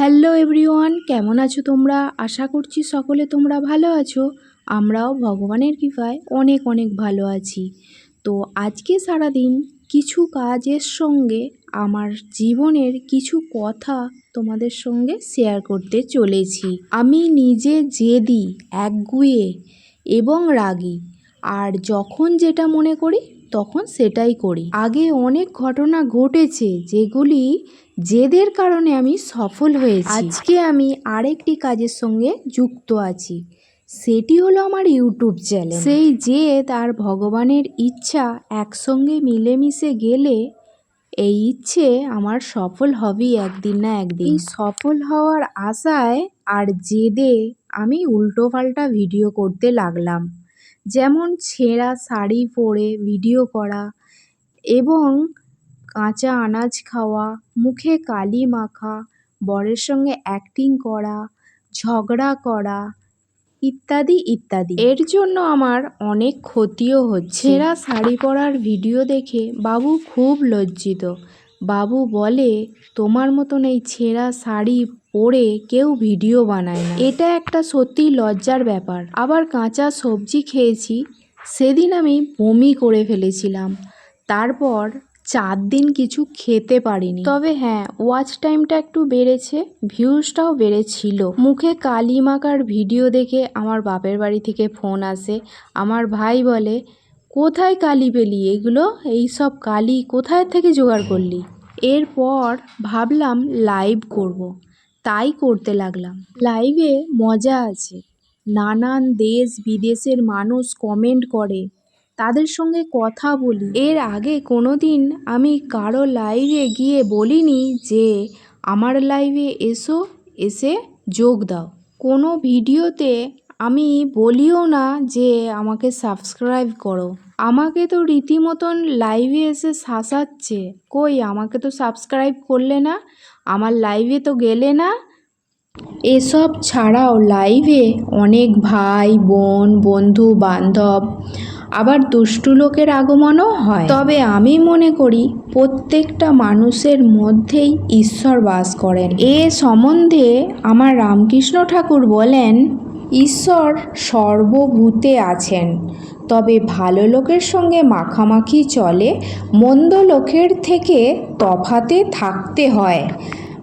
Hello everyone, কেমন আছো তোমরা? আশা করছি সকলে তোমরা ভালো আছো। আমরাও ভগবানের কৃপায় অনেক অনেক ভালো আছি। তো আজকে সারাদিন কিছু কাজের সঙ্গে আমার জীবনের কিছু কথা তোমাদের সঙ্গে শেয়ার করতে চলেছি। আমি নিজে জেদি, একগুয়ে এবং রাগী। আর যখন যেটা মনে করি, তখন সেটাই করি। আগে অনেক ঘটনা ঘটেছে যেগুলি জেদের কারণে আমি সফল হয়েছি। আজকে আমি আরেকটি কাজের সঙ্গে যুক্ত আছি। সেটি হলো আমার ইউটিউব চ্যানেল। সেই জেদ আর ভগবানের ইচ্ছা একসঙ্গে মিলেমিশে গেলে এই ইচ্ছে আমার সফল হবেই একদিন না একদিন। সফল হওয়ার আশায় আর জেদে আমি উল্টোপাল্টা ভিডিও করতে লাগলাম। যেমন ছেঁড়া শাড়ি পরে ভিডিও করা এবং কাঁচা আনাজ খাওয়া, মুখে কালি মাখা, বরের সঙ্গে অ্যাক্টিং করা, ঝগড়া করা ইত্যাদি ইত্যাদি। এর জন্য আমার অনেক ক্ষতিও হচ্ছে। ছেঁড়া শাড়ি পরার ভিডিও দেখে বাবু খুব লজ্জিত। বাবু বলে, তোমার মতন এই ছেঁড়া শাড়ি পরে কেউ ভিডিও বানায় না। এটা একটা সত্যি লজ্জার ব্যাপার। আবার কাঁচা সবজি খেয়েছি, সেদিন আমি বমি করে ফেলেছিলাম। তারপর চার দিন কিছু খেতে পারিনি। তবে হ্যাঁ ওয়াচ টাইমটা একটু বেড়েছে ভিউজটাও বেড়েছিল। মুখে কালি মাখার ভিডিও দেখে আমার বাপের বাড়ি থেকে ফোন আসে। আমার ভাই বলে, কোথায় কালি পেলি? এগুলো, এই সব কালি কোথায় থেকে জোগাড় করলি? এরপর ভাবলাম লাইভ করব। তাই করতে লাগলাম। লাইভে মজা আছে। নানান দেশ বিদেশের মানুষ কমেন্ট করে। তাদের সঙ্গে কথা বলি। এর আগে কোনো দিন আমি কারও লাইভে গিয়ে বলিনি যে, আমার লাইভে এসো, এসে যোগ দাও। কোনো ভিডিওতে আমি বলিও না যে, আমাকে সাবস্ক্রাইব করো। আমাকে তো রীতিমতন লাইভে এসে শাসাচ্ছে। কই, আমাকে তো সাবস্ক্রাইব করলে না? আমার লাইভে তো গেলে না? এসব ছাড়াও লাইভে অনেক ভাই, বোন বন্ধু বান্ধব আবার দুষ্টু লোকের আগমনও হয়। তবে আমি মনে করি, প্রত্যেকটা মানুষের মধ্যেই ঈশ্বর বাস করেন। এ সম্বন্ধে আমার রামকৃষ্ণ ঠাকুর বলেন, ঈশ্বর সর্বভূতে আছেন, তবে ভালো লোকের সঙ্গে মাখামাখি চলে, মন্দ লোকের থেকে তফাতে থাকতে হয়।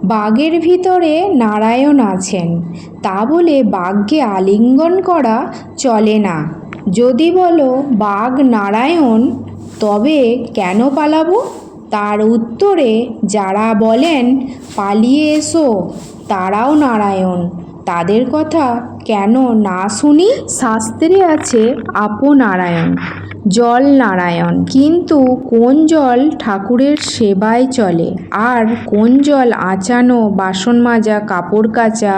বাঘের ভিতরে নারায়ণ আছেন, তা বলে বাঘকে আলিঙ্গন করা চলে না। যদি বলো বাঘ নারায়ণ, তবে কেন পালাবো? তার উত্তরে যারা বলেন, পালিয়ে এসো, তারাও নারায়ণ। তাদের কথা কেন না শুনি? শাস্ত্রে আছে আপনারায়ণ জল নারায়ণ। কিন্তু কোন জল ঠাকুরের সেবায় চলে? আর কোন জল আচানো, বাসন মাজা, কাপড় কাচা,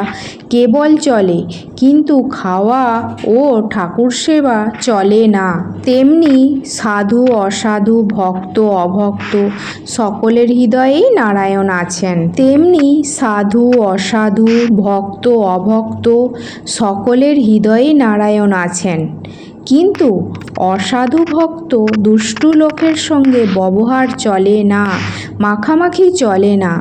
কেবল চলে? কিন্তু খাওয়া ও ঠাকুর সেবা চলে না। তেমনি সাধু, অসাধু, ভক্ত, অভক্ত সকলের হৃদয়েই নারায়ণ আছেন। তেমনি সাধু, অসাধু, ভক্ত, অভক্ত সকলের হৃদয়েই নারায়ণ আছেন। কিন্তু অসাধু ভক্ত দুষ্টু লোকের সঙ্গে ব্যবহার চলে না, মাখামাখি চলে না।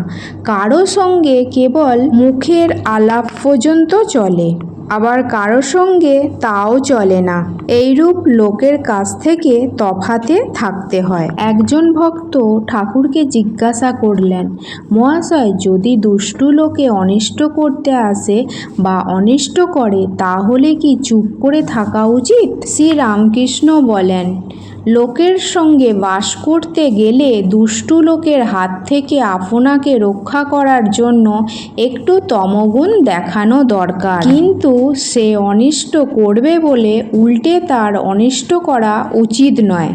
কারও সঙ্গে কেবল মুখের আলাপ পর্যন্ত চলে। আবার কারও সঙ্গে তাও চলে না। এইরূপ লোকের কাছ থেকে তফাতে থাকতে হয়। একজন ভক্ত ঠাকুরকে জিজ্ঞাসা করলেন, মহাশয়, যদি দুষ্টু লোকে অনিষ্ট করতে আসে বা অনিষ্ট করে, তাহলে কি চুপ করে থাকা উচিত? শ্রী রামকৃষ্ণ বলেন লোকের সঙ্গে বাস করতে গেলে দুষ্টু লোকের হাত থেকে আপনাকে রক্ষা করার জন্য একটু তমগুণ দেখানো দরকার। কিন্তু সে অনিষ্ট করবে বলে উল্টে তার অনিষ্ট করা উচিত নয়।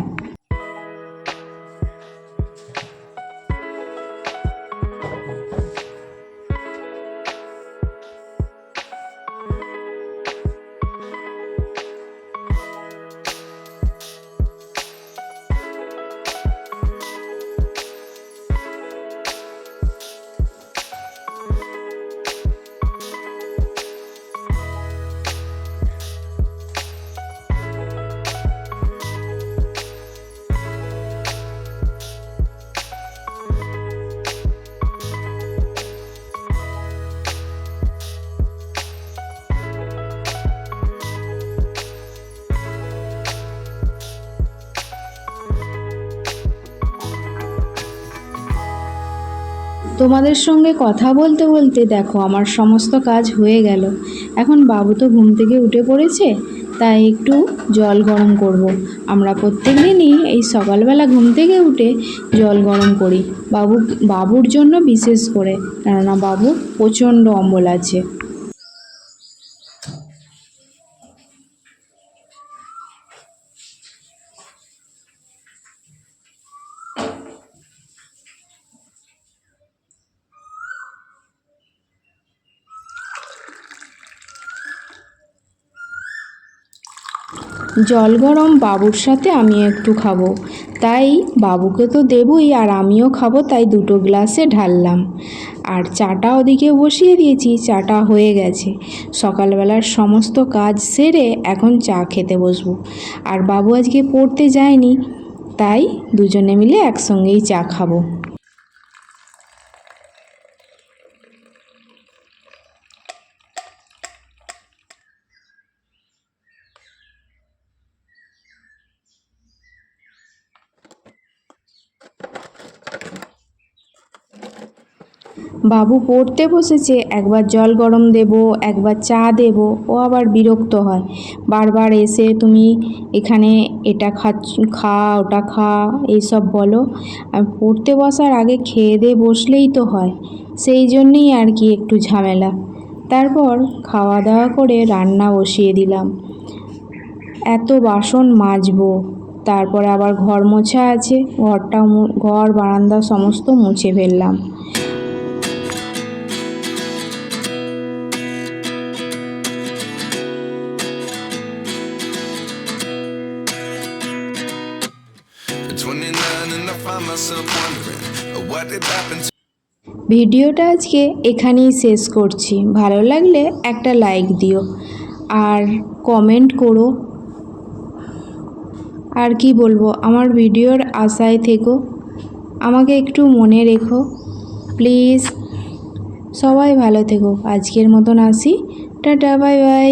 তোমাদের সঙ্গে কথা বলতে বলতে দেখো আমার সমস্ত কাজ হয়ে গেল। এখন বাবু তো ঘুম থেকে উঠে পড়েছে, তাই একটু জল গরম করব। আমরা প্রত্যেক দিনই এই সকালবেলা ঘুম থেকে উঠে জল গরম করি, বাবু, বাবুর জন্য বিশেষ করে। কেননা বাবু প্রচণ্ড অম্বল আছে। জল গরম বাবুর সাথে আমি একটু খাব। তাই বাবুকে তো দেবই আর আমিও খাব, তাই দুটো গ্লাসে ঢাললাম। আর চাটা ওদিকে বসিয়ে দিয়েছি, চাটা হয়ে গেছে। সকালবেলার সমস্ত কাজ সেরে এখন চা খেতে বসবো। আর বাবু আজকে পড়তে যায়নি, তাই দুজনে মিলে একসঙ্গেই চা খাব। বাবু পড়তে বসেছে, একবার জল গরম দেব, একবার চা দেব, ও আবার বিরক্ত হয়। বারবার এসে তুমি এখানে এটা খাচ্ছ খা, ওটা খা, এইসব বলো। আর পড়তে বসার আগে খেয়ে দিয়ে বসলেই তো হয়। সেই জন্যেই আর কি একটু ঝামেলা। তারপর খাওয়া দাওয়া করে রান্না বসিয়ে দিলাম। এত বাসন মাজবো, তারপরে আবার ঘর মোছা আছে ঘরটা ঘর, বারান্দা সমস্ত মুছে ফেললাম। ভিডিওটা আজকে এখানেই শেষ করছি। ভালো লাগলে একটা লাইক দিও আর কমেন্ট করো। আর কি বলব, আমার ভিডিওর আশায় থেকো। আমাকে একটু মনে রেখো। প্লিজ সবাই ভালো থেকো। আজকের মতন আসি। Tata bye bye